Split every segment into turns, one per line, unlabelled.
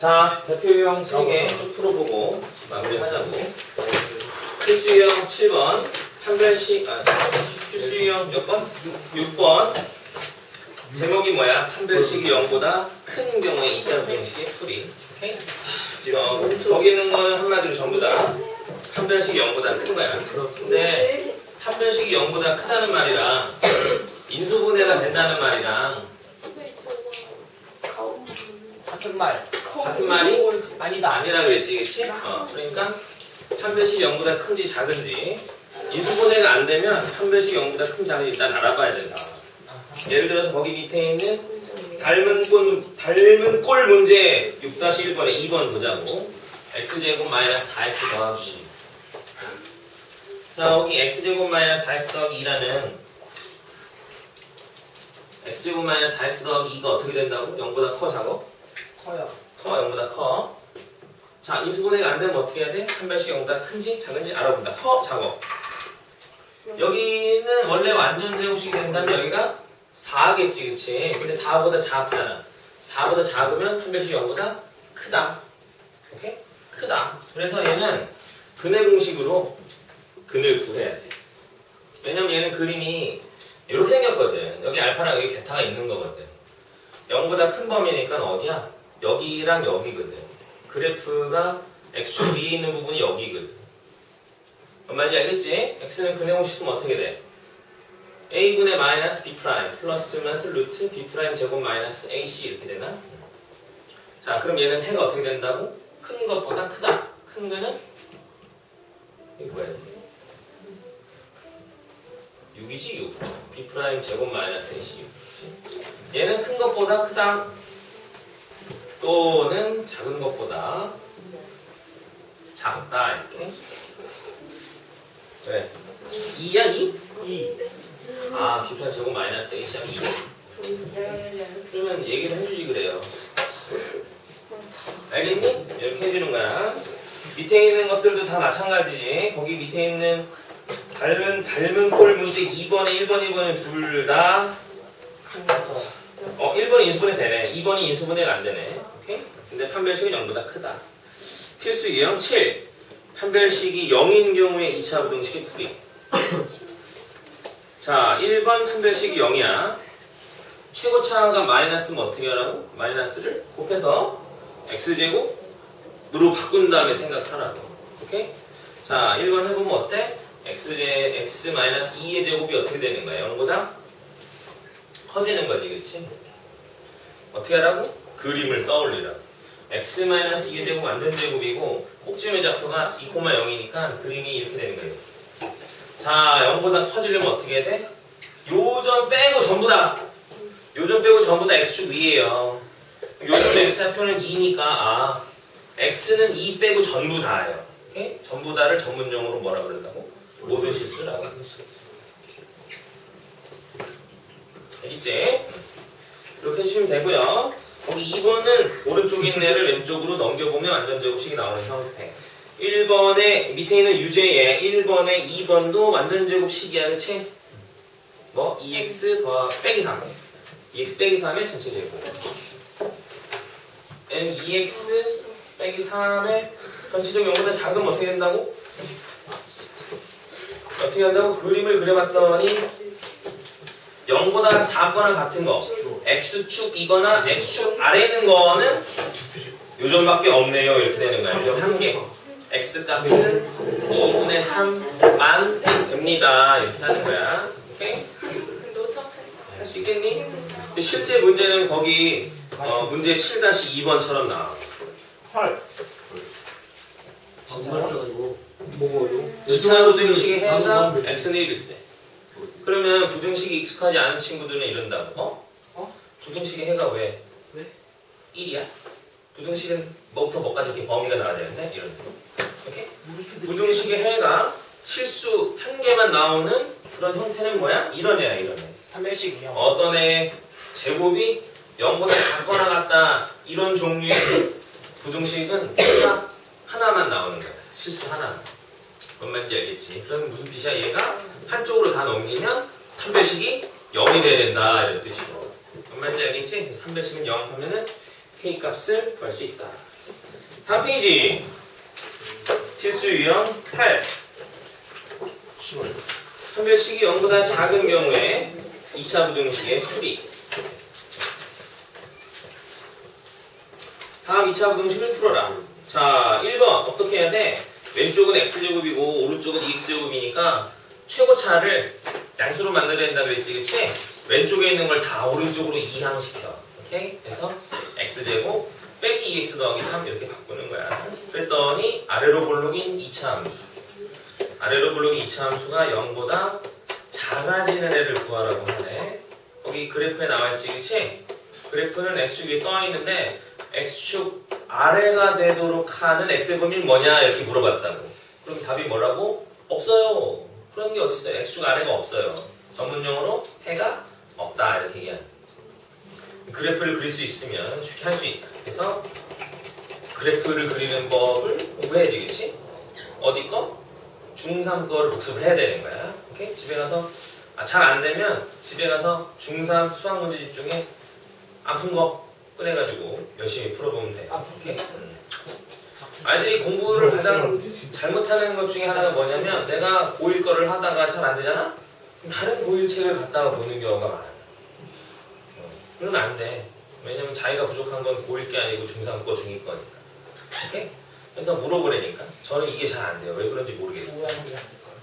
자, 대표 유형 3개 쭉 풀어보고 마무리하자고. 필수 유형 7번, 판별식, 아, 필수 유형 몇 번? 6 번. 제목이 뭐야? 판별식이 0보다 큰 경우에 2차 방식의 풀이. 오케이? 지금 거기 있는 거는 한마디로 전부 다 판별식이 0보다 큰 거야. 근데 판별식이 0보다 크다는 말이랑 인수분해가 된다는 말이랑
같은 말.
같은 말이
아니다.
아니라 그랬지, 그치? 어, 그러니까 판별식이 0보다 큰지 작은지 인수분해가 안 되면 판별식이 0보다 큰지 작은지 일단 알아봐야 된다. 예를 들어서 거기 밑에 있는 닮은 꼴, 닮은 꼴 문제 6-1번에 2번 보자고. x제곱 마이너스 4x 더하기 2. 자, 여기 x제곱 마이너스 4x 더하기 2라는 x제곱 마이너스 4x 더하기 2가 어떻게 된다고? 0보다 커, 작어?
커요.
커, 0보다 커. 자, 인수분해가 안 되면 어떻게 해야 돼? 한 발씩 0보다 큰지 작은지 알아본다. 커, 작어. 여기는 원래 완전 제곱식이 된다면 여기가 4겠지, 그치? 근데 4보다 작잖아. 4보다 작으면 한 발씩 0보다 크다. 오케이? 크다. 그래서 얘는 근의 공식으로 근을 구해야 돼. 왜냐면 얘는 그림이 이렇게 생겼거든. 여기 알파랑 여기 베타가 있는 거거든. 0보다 큰 범위니까 어디야? 여기랑 여기거든. 그래프가 x축 위에 있는 부분이 여기거든. 뭔 말인지 알겠지? x는 근의 공식 쓰면 어떻게 돼? a분의 마이너스 b 프라임 플러스면서 루트 b 프라임 제곱 마이너스 ac 이렇게 되나? 자, 그럼 얘는 해가 어떻게 된다고? 큰 것보다 크다. 큰 거는 이거 뭐야? 6이지 6. b 프라임 제곱 마이너스 ac 6. 얘는 큰 것보다 크다. 또는 작은 것보다 작다 이렇게. 왜? 2야 2?
2.
아, 프라임 제곱 마이너스 ac야 2. 그러면 얘기를 해주지 그래요. 알겠니? 이렇게 해주는 거야. 밑에 있는 것들도 다 마찬가지지. 거기 밑에 있는 닮은 닮은 꼴 문제 2번에 1번, 2번은 둘 다. 어, 1번이 인수분해 되네. 2번이 인수분해가 안 되네. 근데 판별식은 0보다 크다. 필수 유형 7. 판별식이 0인 경우에 2차 부등식의 풀이. 자, 1번 판별식이 0이야. 최고차가 마이너스면 어떻게 하라고? 마이너스를 곱해서 x제곱으로 바꾼 다음에 생각하라고. 오케이? 자, 1번 해보면 어때? x제, x 마이너스 2의 제곱이 어떻게 되는 거야? 0보다 커지는 거지, 그치? 어떻게 하라고? 그림을 떠올리라고. X 마이너스 2의 제곱 완전 제곱이고 꼭지점의 좌표가 2,0이니까 그림이 이렇게 되는 거예요. 자, 0보다 커지려면 어떻게 해야 돼? 요점 빼고 전부 다. 요점 빼고 전부 다 x축 위에요. 요점 x좌표는 2니까 아, x는 2 빼고 전부 다예요. 오케이? 전부 다를 전문 용어로 뭐라 그런다고? 모든 실수라고. 알겠지? 이렇게 해주시면 되고요. 거기 2번은 오른쪽에 있는 애를 왼쪽으로 넘겨보면 완전 제곱식이 나오는 형태. 1번에 밑에 있는 유제에 1번에 2번도 완전 제곱식이야, 그치? 뭐 2x 더하 빼기 3. 2x 빼기 3의 전체 제곱. n 2x 빼기 3의 전체적 0보다 작으면 어떻게 된다고? 어떻게 한다고? 그림을 그려봤더니 0보다 작거나 같은 거 x축이거나 x축 아래에 있는 거는 요점밖에 없네요 이렇게 되는 거야 요점 한 개. x값은 2분의 3만 됩니다 이렇게 하는 거야 오케이? 할 수 있겠니? 근데 실제 문제는 거기 어, 문제 7-2번처럼 나와
8.
진짜요? 먹어요.
2차 부등식의 해가 x는 1일 때 그러면 부등식이 익숙하지 않은 친구들은 이런다고 어?
어?
부등식의 해가 왜?
왜?
1이야? 부등식은 뭐부터 뭐까지 이렇게 범위가 나와야 되는데 이런 오케이? 부등식의 해가 실수 한 개만 나오는 그런 형태는 뭐야? 이런 애야 이런 애
판별식이요.
어떤 애 제곱이 0보다 작거나 같다 이런 종류의 부등식은 하나만 나오는 거야 실수 하나만 뭔 말인지 알겠지? 그러면 무슨 뜻이야 얘가 한쪽으로 다 넘기면 판별식이 0이 돼야 된다 이런 뜻이고 뭔 말인지 알겠지? 판별식은 0 하면은 k 값을 구할 수 있다. 다음 페이지. 필수 유형 8.
쉬워요.
판별식이 0보다 작은 경우에 2차 부등식의 풀이. 다음 2차 부등식을 풀어라. 자, 1번 어떻게 해야 돼? 왼쪽은 x제곱이고 오른쪽은 2x제곱이니까 최고차를 양수로 만들어야 된다 그랬지, 그치? 왼쪽에 있는 걸 다 오른쪽으로 이항시켜. 오케이? 그래서 x제곱 빼기 2x 더하기 3 이렇게 바꾸는 거야. 그랬더니 아래로 볼록인 2차 함수. 아래로 볼록인 2차 함수가 0보다 작아지는 애를 구하라고 하네. 거기 그래프에 나와있지, 그치? 그래프는 x축 위에 떠 있는데 x축 아래가 되도록 하는 x의 범위는 뭐냐 이렇게 물어봤다고. 그럼 답이 뭐라고? 없어요. 그런 게 어딨어요? x축 아래가 없어요. 전문용어로 해가 없다 이렇게 얘기하는. 그래프를 그릴 수 있으면 쉽게 할 수 있다. 그래서 그래프를 그리는 법을 공부해야지, 그치? 어디 거? 중3 거를 복습을 해야 되는 거야. 오케이? 집에 가서 아, 잘 안 되면 집에 가서 중3 수학 문제집 중에 안 푼 거 꺼내가지고 열심히 풀어보면 돼.
아,
오케이? 음. 아이들이 공부를 가장 잘못하는 것 중에 하나가 뭐냐면 내가 고1 거를 하다가 잘 안 되잖아? 다른 고1 책을 갖다가 보는 경우가 많아요. 어, 그러면 안 돼. 왜냐면 자기가 부족한 건 고1 게 아니고 중3 거, 중2 거니까. 그래서 물어보라니까. 저는 이게 잘 안 돼요. 왜 그런지 모르겠어요.
우울한 게 아닐 거예요.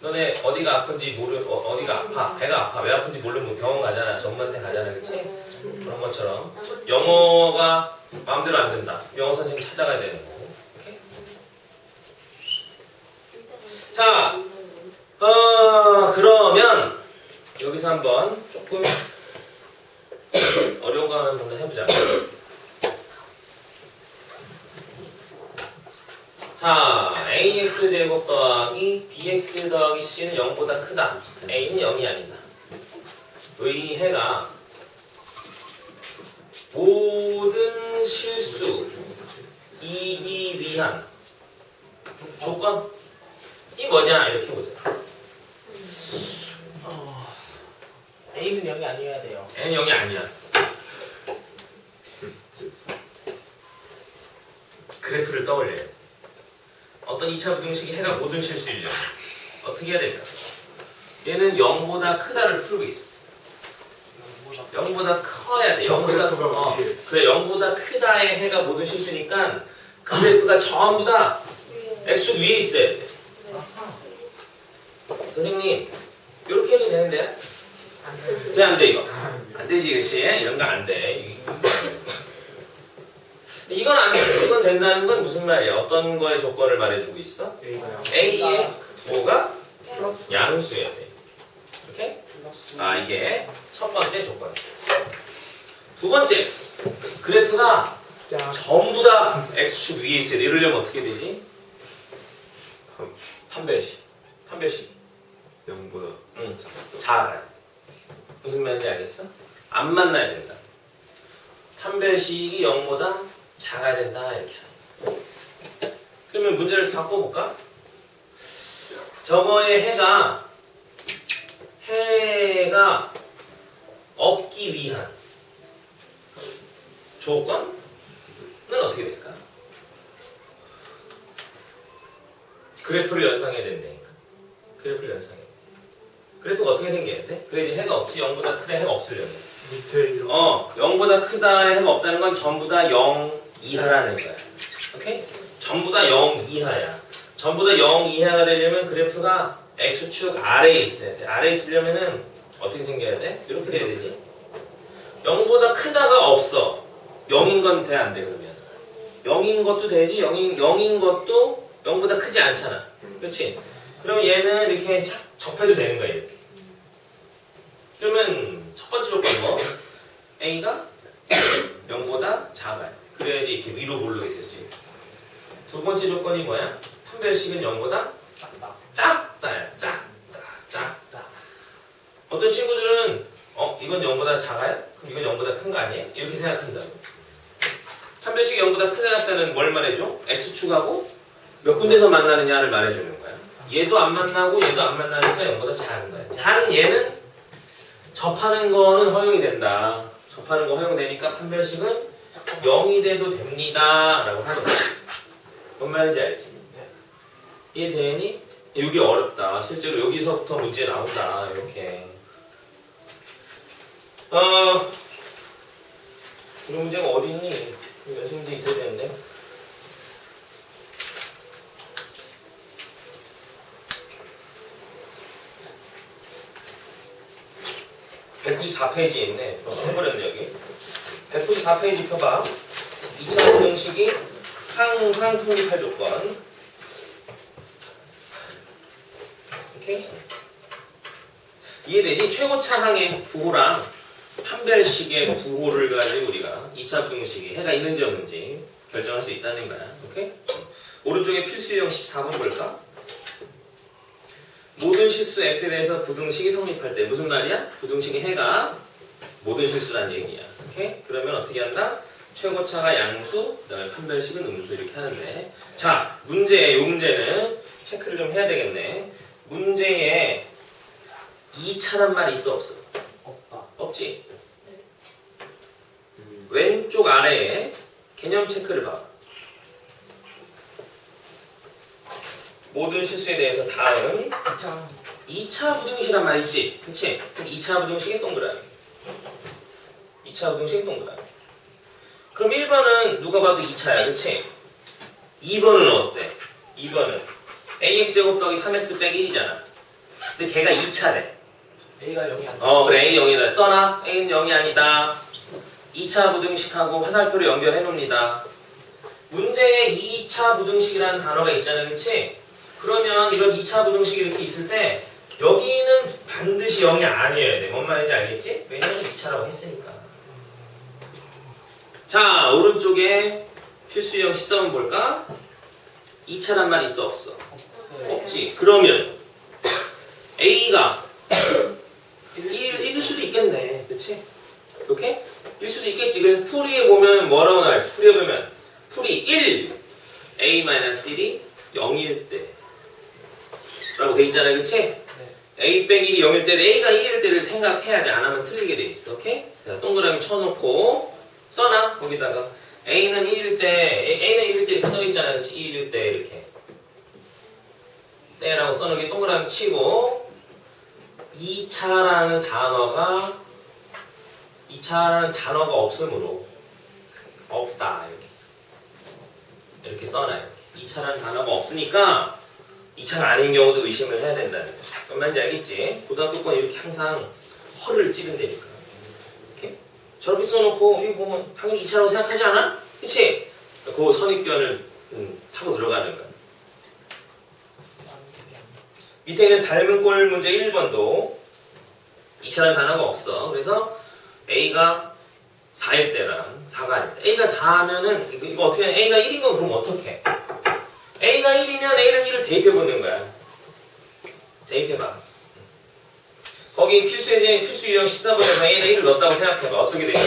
너네 어디가 아픈지 모르 어, 디가 아파? 배가 아파? 왜 아픈지 모르면 병원 가잖아. 전문한테 가잖아. 그치? 그런 것처럼. 영어가 마음대로 안 된다. 영어 선생님 찾아가야 되는 거고 오케이? 자, 어 그러면 여기서 한번 조금 어려운 거 하나 한번 해보자 자, ax 제곱 더하기 bx 더하기 c는 0보다 크다. a는 0이 아니다. 의 해가 모든 실수 이기 위한 조건 이 뭐냐 이렇게 보자.
어, A는 0이 아니어야 돼요.
n은 0이 아니야. 그래프를 떠올려요. 어떤 2차 부등식이 해가 모든 실수이려 어떻게 해야 될까? 얘는 0보다 크다를 풀고 있어. 0보다 커야 돼.
저
0보다
그래프가
어? 그래 0보다 크다의 해가 모든 실수니까 그래프가 전부 다 x축 위에 있어야 돼.
아하.
선생님 이렇게 해도 되는데?
안. 돼
안 돼 이거? 안 되지 그치? 이런 거 안 돼. 이건 안 돼. 이건 된다는 건 무슨 말이야? 어떤 거의 조건을 말해주고 있어? A의 뭐가 양수여야 돼. 이렇게? 아 이게 첫 번째 조건. 두 번째 그래프가
자,
전부 다 x축 위에 있어야 돼. 이러려면 어떻게 되지? 판별식. 판별식.
0보다
응. 작아야 돼. 무슨 말인지 알겠어? 안 만나야 된다. 판별식이 0보다 작아야 된다. 이렇게. 그러면 문제를 바꿔볼까? 저거의 해가 해가 없기 위한 조건은 어떻게 될까? 그래프를 연상해야 된다니까. 그래프를 연상해. 그래프가 어떻게 생겨야 돼? 그래 이제 해가 없지. 0보다 크다 해가 없으려면.
밑에 이렇게
어, 0보다 크다 해가 없다는 건 전부 다 0 이하라는 거야. 오케이? 전부 다 0 이하야. 전부 다 0 이하가 되려면 그래프가 x축 아래에 있어야 돼. 아래에 있으려면은 어떻게 생겨야 돼? 이렇게 돼야 되지. 0보다 크다가 없어. 0인 건 돼 안 돼 그러면? 0인 것도 되지. 0인 0인 것도 0보다 크지 않잖아. 그렇지? 그럼 얘는 이렇게 착 접해도 되는 거야 이렇게. 그러면 첫 번째 조건 뭐? A가 0보다 작아요. 그래야지 이렇게 위로 오르게 될 수 있고. 두 번째 조건이 뭐야? 판별식은 0보다
작다.
작다야. 작다. 작다. 어떤 친구들은 어 이건 0보다 작아요? 그럼 이건 0보다 큰 거 아니에요? 이렇게 생각한다고. 판별식이 0보다 크다 작다는 뭘 말해줘? x축하고 몇 군데서 만나느냐를 말해주는 거야. 얘도 안 만나고 얘도 안 만나니까 0보다 작은 거야. 작은 얘는 접하는 거는 허용이 된다. 접하는 거 허용되니까 판별식은 0이 돼도 됩니다. 라고 하는 거야. 뭔 말인지 알지?
네.
이해 되니? 여기 어렵다. 실제로 여기서부터 문제 나온다. 이렇게. 어, 이런 문제가 어디 있니? 연습 문제 있어야 되는데. (194페이지에) 있네 써버렸네 여기 (194페이지) 펴봐 2차 부등식이 항상 성립할 조건 오케이 이해되지? 최고차 항의 부호랑 판별식의 부호를 가지고 우리가 2차 부등식이 해가 있는지 없는지 결정할 수 있다는 거야 오케이? 오른쪽에 필수형 14번 볼까? 모든 실수 x에 대해서 부등식이 성립할 때 무슨 말이야? 부등식의 해가 모든 실수란 얘기야. 오케이? 그러면 어떻게 한다? 최고차가 양수, 그다음에 판별식은 음수 이렇게 하는데 자 문제 요 문제는 체크를 좀 해야 되겠네. 문제에 2차란 말이 있어 없어?
없다.
없지. 왼쪽 아래에 개념 체크를 봐. 모든 실수에 대해서 다음
2차
2차 부등식이란 말 있지? 그치? 그럼 2차 부등식이 동그라미. 2차 부등식이 동그라미. 그럼 1번은 누가 봐도 2차야, 그치? 2번은 어때? 2번은 ax 제곱 더하기 3x 빼기 1이잖아. 근데 걔가 2차래.
A가 0이 안 돼.
어, 그래, A 0이다. 써놔. A는 0이 아니다. 2차 부등식하고 화살표를 연결해 놓습니다. 문제에 2차 부등식이라는 단어가 있잖아요, 그치? 그러면 이런 2차 부등식이 이렇게 있을 때 여기는 반드시 0이 아니어야 돼. 뭔 말인지 알겠지? 왜냐면 2차라고 했으니까. 자, 오른쪽에 필수형 13번 볼까? 2차란 말이 있어, 없어? 없지. 그러면 A가 1, 일 수도 있겠네. 그치? 이렇게? 일 수도 있겠지. 그래서 풀이에 보면 뭐라고 나와 있어? 풀이에 보면 풀이 1, A-1이 0일 때 라고 돼 있잖아요. 그치?
네.
A 빼기 1이 0일 때 A가 1일 때를 생각해야 돼. 안 하면 틀리게 돼 있어. 오케이? 자, 동그라미 쳐놓고 써놔. 거기다가 A는 1일 때 A- A는 1일 때 써있잖아요. 그치? 1일 때 이렇게 때라고 써놓기 동그라미 치고 2차라는 단어가 2차라는 단어가 없으므로 없다 이렇게 이렇게 써놔요. 2차라는 단어가 없으니까 2차가 아닌 경우도 의심을 해야 된다는 거. 뭔 말인지 알겠지? 고등학교 건 이렇게 항상 허를 찌른다니까. 저렇게 써놓고 이거 보면 당연히 2차라고 생각하지 않아? 그치? 그 선입견을 음, 타고 들어가는 거야. 밑에 있는 닮은 꼴 문제 1번도 2차라는 단어가 없어. 그래서 A가 4일 때랑 4가 아닐 때. A가 4하면은, 이거, 이거 어떻게, 해? A가 1인 건 그럼 어떻게? A가 1이면 A를 1을 대입해 보는 거야. 대입해봐. 거기 필수의 필수 유형 14번에서 A는 1을 넣었다고 생각해봐. 어떻게 되지?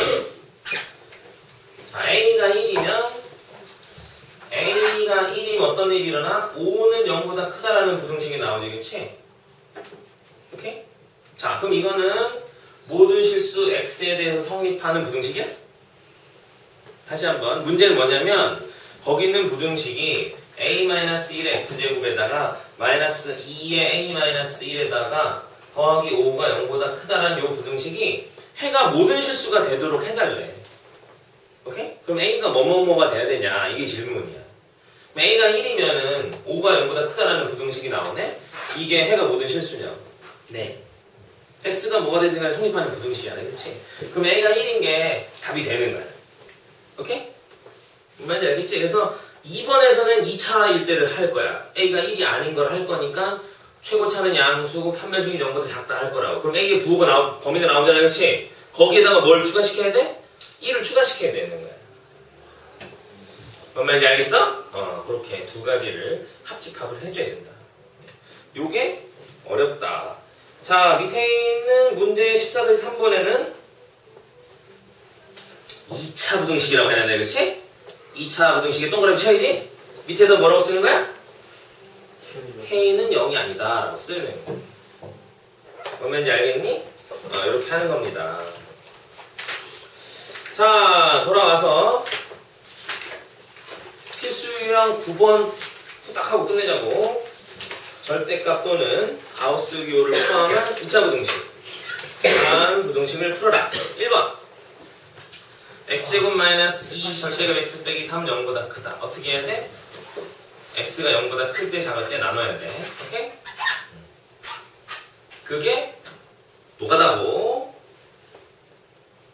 자, A가 1이면 A가 1이면 어떤 일이 일어나? 5는 0보다 크다라는 부등식이 나오지, 그치? 오케이? 자, 그럼 이거는 모든 실수 X에 대해서 성립하는 부등식이야? 다시 한번. 문제는 뭐냐면, 거기 있는 부등식이 A-1의 X제곱에다가 마이너스 2의 A-1에다가 더하기 5가 0보다 크다라는 이 부등식이 해가 모든 실수가 되도록 해달래. 오케이? 그럼 A가 뭐뭐뭐가 돼야 되냐? 이게 질문이야. A가 1이면은 5가 0보다 크다라는 부등식이 나오네? 이게 해가 모든 실수냐? 네. X가 뭐가 되든 간에 성립하는 부등식이잖아. 그치? 그럼 A가 1인 게 답이 되는 거야. 오케이? 말인지 알겠지? 그래서 2번에서는 2차일 때를 할 거야. A가 1이 아닌 걸 할 거니까 최고차는 양수고 판별식이 0보다 작다 할 거라고. 그럼 A의 부호가 나오, 범위가 나오잖아. 그치? 거기에다가 뭘 추가시켜야 돼? 1을 추가시켜야 되는 거야. 뭔 말인지 알겠어? 어, 그렇게 두 가지를 합집합을 해줘야 된다. 요게 어렵다. 자, 밑에 있는 문제 14에서 3번에는 2차 부등식이라고 해놨네, 그치? 2차 부등식에 동그라미 쳐야지? 밑에다 뭐라고 쓰는 거야? K는 0이 아니다. 라고 거야. 뭔 말인지 알겠니? 어, 이렇게 하는 겁니다. 자, 돌아와서 필수 유형 9번 후딱 하고 끝내자고. 절대값 또는 가우스 기호를 포함한 2차 부등식. 다음 부등식을 풀어라. 1번. x제곱 마이너스 2 절대값 x 빼기 3 0보다 크다. 어떻게 해야 돼? X가 0보다 클 때 작을 때 나눠야 돼. 그게 노가다고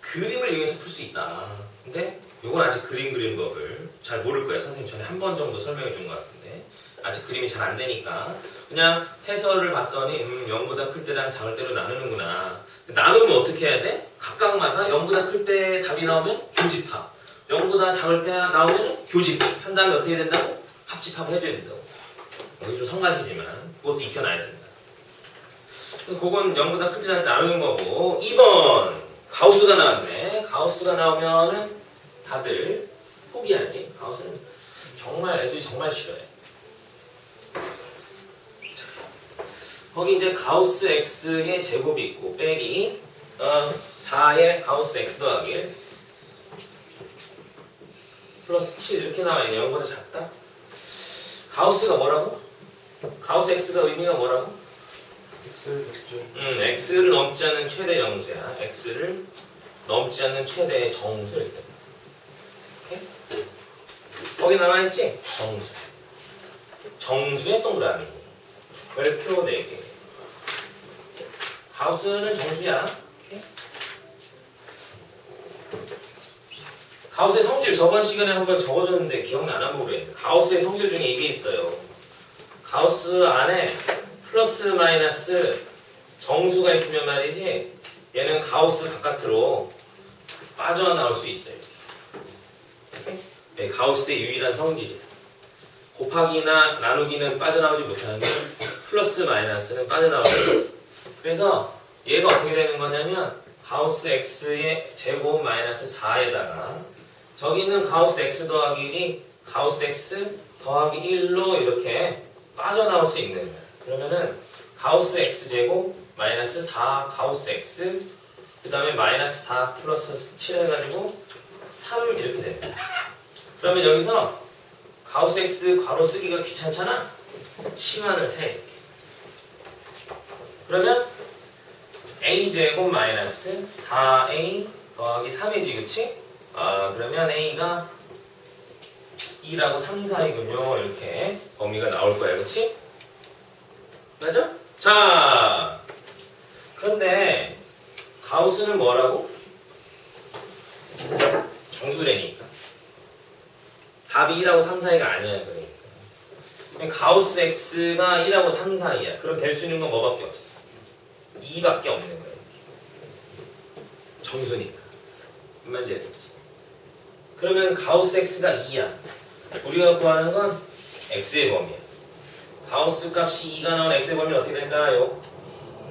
그림을 이용해서 풀 수 있다. 근데 요건 아직 그림 그리는 법을 잘 모를 거예요. 선생님 전에 한 번 정도 설명해 준 것 같은데 아직 그림이 잘 안 되니까 그냥 해설을 봤더니 음 0보다 클 때랑 작을 때로 나누는구나. 나누면 어떻게 해야 돼? 각각마다 0보다 클 때 답이 나오면 교집합 0보다 작을 때 나오면 교집합 한 다음에 어떻게 된다고? 합집합 해줘야 된다고. 여기 좀 성가시지만 그것도 익혀놔야 된다. 그래서 그건 0보다 클때 나누는 거고 2번 가우스가 나왔네. 가우스가 나오면은 다들 포기하지. 가우스는 정말 애들이 정말 싫어해. 거기 이제 가우스 x의 제곱이 있고 빼기 어, 4의 가우스 x 더하기 1 플러스 7 이렇게 나와 있네. 0보다 작다. 가우스가 뭐라고? 가우스 x가 의미가 뭐라고?
X를 줬죠.
음, x를 넘지 않는 최대 정수야. x를 넘지 않는 최대의 정수. 오케이? 거기 나와 있지? 정수. 정수의 동그라미. 별표 4개. 가우스는 정수야. 오케이? 가우스의 성질 저번 시간에 한번 적어줬는데 기억나나 모르겠는데 가우스의 성질 중에 이게 있어요. 가우스 안에 플러스 마이너스 정수가 있으면 말이지 얘는 가우스 바깥으로 빠져나올 수 있어요. 네, 가우스의 유일한 성질이에요. 곱하기나 나누기는 빠져나오지 못하는데 플러스 마이너스는 빠져나오죠. 그래서 얘가 어떻게 되는 거냐면 가우스 x의 제곱 마이너스 4에다가 저기 있는 가우스 x 더하기 1이 가우스 x 더하기 1로 이렇게 빠져나올 수 있는 거예요. 그러면은 가우스 x 제곱 마이너스 4 가우스 x 그 다음에 마이너스 4 플러스 7 해가지고 3 이렇게 됩니다. 그러면 여기서 가우스 x 괄호 쓰기가 귀찮잖아? 치환을 해. 그러면 a 제곱 마이너스 4a 더하기 3이지 그치? 아 그러면 a가 2라고 3, 4이군요 이렇게 범위가 나올 거야 그치? 맞아? 자 그런데 가우스는 뭐라고? 정수래니까 답이 2라고 3, 4이가 아니야 그러니까 가우스 x가 1하고 3, 4이야 그럼 될 수 있는 건 뭐밖에 없어 2밖에 없는 거야. 정수니까 알겠지? 그러면 가우스 x가 2야 우리가 구하는 건 x의 범위야 가우스 값이 2가 나온 x의 범위 어떻게 될까요?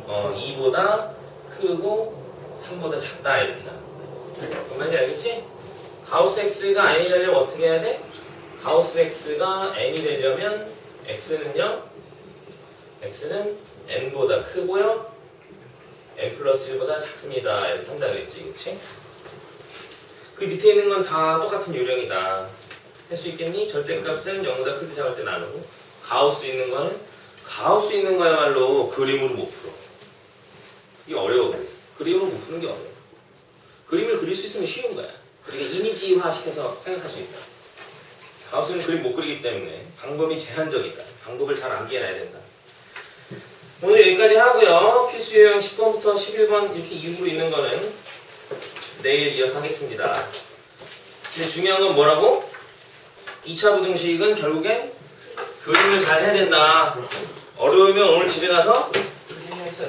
어, 2보다 크고 3보다 작다 이렇게 나와 얼마인지 알겠지? 가우스 x가 n이 되려면 어떻게 해야 돼? 가우스 x가 n이 되려면 x는요 x는 n보다 크고요 n 플러스 1보다 작습니다 이렇게 한다 그랬지 그치? 그 밑에 있는 건 다 똑같은 요령이다. 할 수 있겠니? 절대값은 0보다 클 때 작을 때 나누고 가우스 있는 거는 가우스 있는 거야말로 그림으로 못 풀어. 이게 어려워. 그림으로 못 푸는 게 어려워. 그림을 그릴 수 있으면 쉬운 거야. 그러니까 이미지화 시켜서 생각할 수 있다. 가우스는 그림 못 그리기 때문에 방법이 제한적이다. 방법을 잘 암기해놔야 된다. 오늘 여기까지 하고요. 필수 요령 10번부터 11번 이렇게 이유로 있는 거는 내일 이어서 하겠습니다 근데 중요한 건 뭐라고? 2차 부등식은 결국엔 그림을 잘 해야 된다. 어려우면 오늘 집에 가서.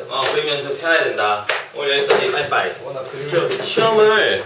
어,
그림 연습 해야 된다. 오늘 여기까지 빠이빠이. 시험을